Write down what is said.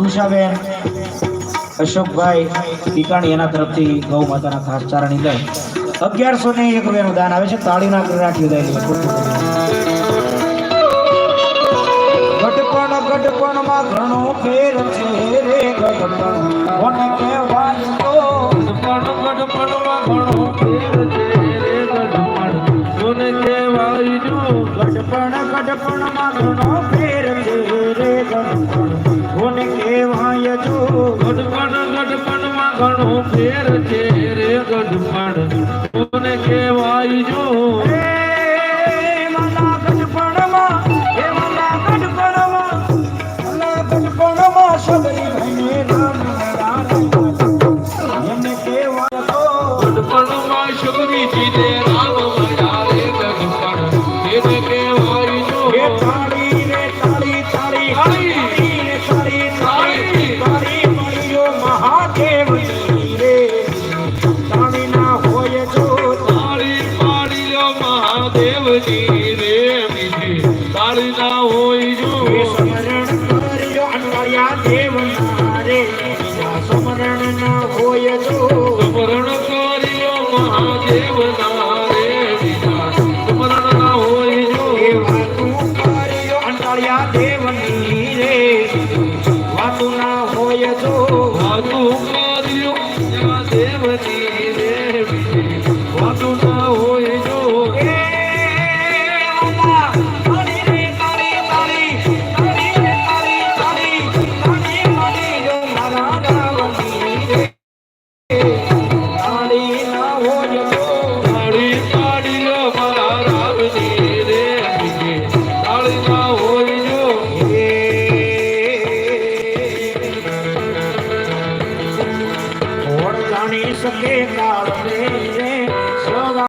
વર્ષાબેન અશોકભાઈ ટીકાણી એના તરફથી ગૌ માતાના ખાસ ચારણી લઈ અગિયારસો ને એક રૂપિયાનું દાન આવે છે તાળીના રાખી દે ગઢપણ ગઢપણ માં ઘણો ફેર છે રે ગઢપણ કોને કહેવાય તો ગઢપણ ગઢપણમાં ઘણો ફેર છે રે ગઢપણ. કોને કહેવાય જો? ગઢપણ ગઢપણ માં ઘણો ફેર છે રે ગઢપણ કોને કહેવાય જો ગઢપણ ગઢપણમાં ઘણો ફેર છે રે ગઢપણ. કોને કહેવાય જો? હે માલા બીજી ના હોય જો. સ્મરણ કરજો અનવર્યા દેવના રે સ્મરણ ના હોય જો. સ્મરણ કર્યો મહાદેવ ના સ્મરણ ના હોય જો. એ કર્યો અંતળિયા દેવની જાણી શકે કાળ રે.